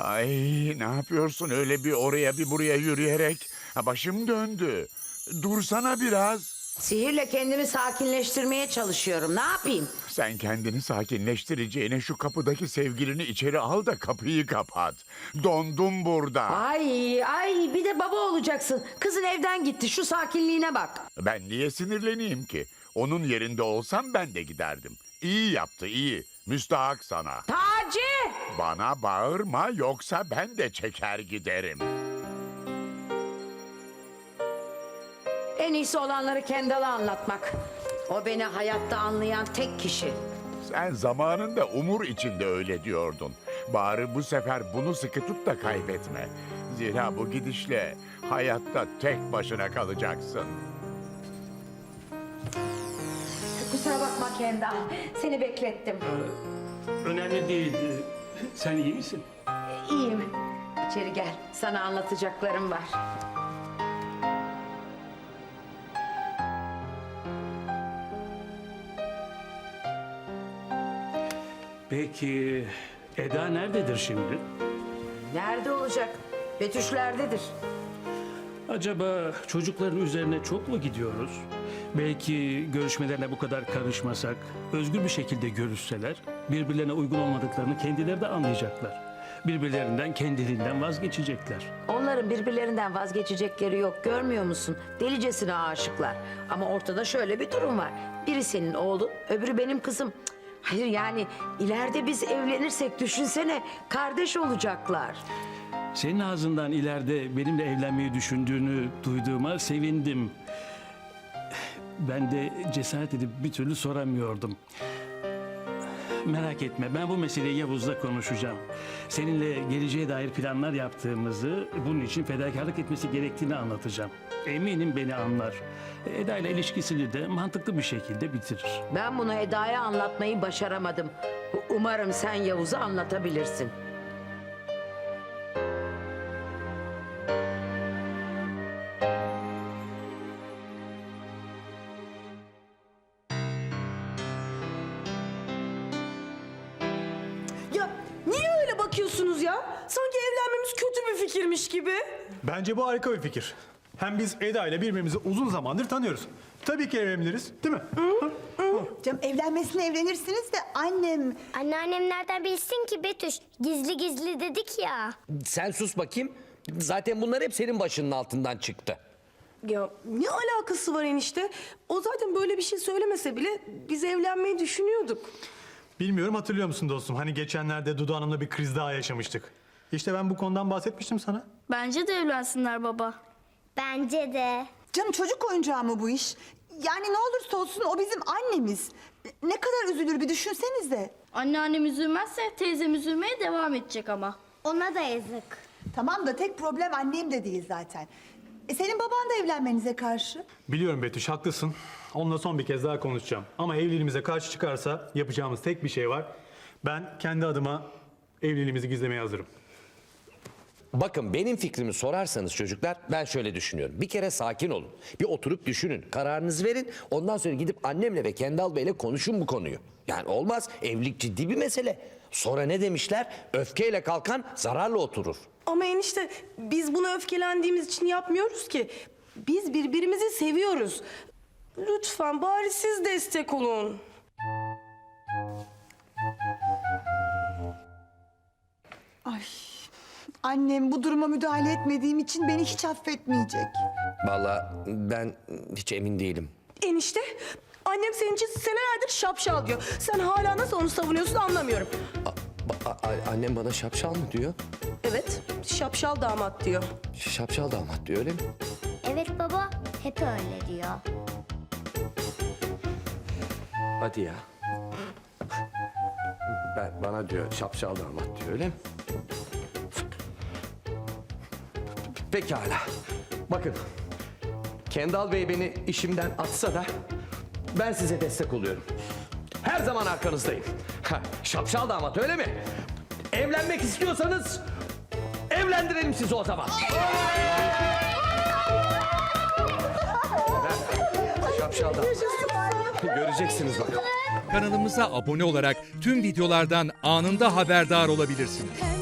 Ay ne yapıyorsun öyle bir oraya bir buraya yürüyerek? Ha, başım döndü. Dursana biraz. Sihirle kendimi sakinleştirmeye çalışıyorum. Ne yapayım? Sen kendini sakinleştireceğine şu kapıdaki sevgilini içeri al da kapıyı kapat. Dondum burada. Ay ay bir de baba olacaksın. Kızın evden gitti. Şu sakinliğine bak. Ben niye sinirleneyim ki? Onun yerinde olsam ben de giderdim. İyi yaptı iyi. Müstahak sana. Taci! Bana bağırma yoksa ben de çeker giderim. En iyisi olanları Kendall'a anlatmak. O beni hayatta anlayan tek kişi. Sen zamanında umur içinde öyle diyordun. Bari bu sefer bunu sıkı tut da kaybetme. Zira bu gidişle hayatta tek başına kalacaksın. Kusura bakma Kendall. Seni beklettim. Önemli değil. Sen iyi misin? İyiyim. İçeri gel. Sana anlatacaklarım var. Peki Eda nerededir şimdi? Nerede olacak? Betüşlerdedir. Acaba çocukların üzerine çok mu gidiyoruz? Belki görüşmelerine bu kadar karışmasak, özgür bir şekilde görüşseler, birbirlerine uygun olmadıklarını kendileri de anlayacaklar. Birbirlerinden, kendiliğinden vazgeçecekler. Onların birbirlerinden vazgeçecekleri yok görmüyor musun? Delicesine aşıklar. Ama ortada şöyle bir durum var. Biri senin oğlun, öbürü benim kızım. Cık, Hayır yani ileride biz evlenirsek düşünsene kardeş olacaklar. Senin ağzından ileride benimle evlenmeyi düşündüğünü duyduğuma sevindim. Ben de cesaret edip bir türlü soramıyordum. Merak etme ben bu meseleyi Yavuz'la konuşacağım. Seninle geleceğe dair planlar yaptığımızı, bunun için fedakarlık etmesi gerektiğini anlatacağım. Eminim beni anlar. Eda ile ilişkisini de mantıklı bir şekilde bitirir. Ben bunu Eda'ya anlatmayı başaramadım. Umarım sen Yavuz'a anlatabilirsin. Bakıyorsunuz ya? Sanki evlenmemiz kötü bir fikirmiş gibi. Bence bu harika bir fikir. Hem biz Eda ile birbirimizi uzun zamandır tanıyoruz. Tabii ki evlenebiliriz, değil mi? Canım evlenmesine evlenirsiniz de annem... Anneannem nereden bilsin ki Betüş? Gizli gizli dedik ya. Sen sus bakayım. Zaten bunlar hep senin başının altından çıktı. Ya ne alakası var enişte? O zaten böyle bir şey söylemese bile biz evlenmeyi düşünüyorduk. Bilmiyorum hatırlıyor musun dostum? Hani geçenlerde Dudu Hanım'la bir kriz daha yaşamıştık. İşte ben bu konudan bahsetmiştim sana. Bence de evlensinler baba. Bence de. Canım çocuk oyuncağı mı bu iş? Yani ne olursa olsun o bizim annemiz. Ne kadar üzülür bir düşünsenize. Anneannem üzülmezse teyzem üzülmeye devam edecek ama. Ona da yazık. Tamam da tek problem annem de değil zaten. E senin baban da evlenmenize karşı. Biliyorum Betüş haklısın. Onunla son bir kez daha konuşacağım. Ama evliliğimize karşı çıkarsa yapacağımız tek bir şey var. Ben kendi adıma evliliğimizi gizlemeye hazırım. Bakın benim fikrimi sorarsanız çocuklar ben şöyle düşünüyorum. Bir kere sakin olun. Bir oturup düşünün. Kararınızı verin. Ondan sonra gidip annemle ve Kendal Bey'le konuşun bu konuyu. Yani olmaz. Evlilik ciddi bir mesele. Sonra ne demişler? Öfkeyle kalkan zararla oturur. Ama enişte biz bunu öfkelendiğimiz için yapmıyoruz ki. Biz birbirimizi seviyoruz. Lütfen bari siz destek olun. Ay annem bu duruma müdahale etmediğim için beni hiç affetmeyecek. Vallahi ben hiç emin değilim. Enişte annem senin için senelerdir şapşal diyor. Sen hala nasıl onu savunuyorsun anlamıyorum. A- a- a- annem bana şapşal mı diyor? Evet şapşal damat diyor. Şapşal damat diyor öyle mi? Evet baba. Hep öyle diyor. Hadi ya. Ben, bana diyor şapşal damat diyor öyle mi? Pekala. Bakın. Kendal Bey beni işimden atsa da ben size destek oluyorum. Her zaman arkanızdayım. Ha, şapşal damat öyle mi? Evlenmek istiyorsanız evlendirelim sizi o zaman. Şapşal damat. Göreceksiniz bakalım. Kanalımıza abone olarak tüm videolardan anında haberdar olabilirsiniz.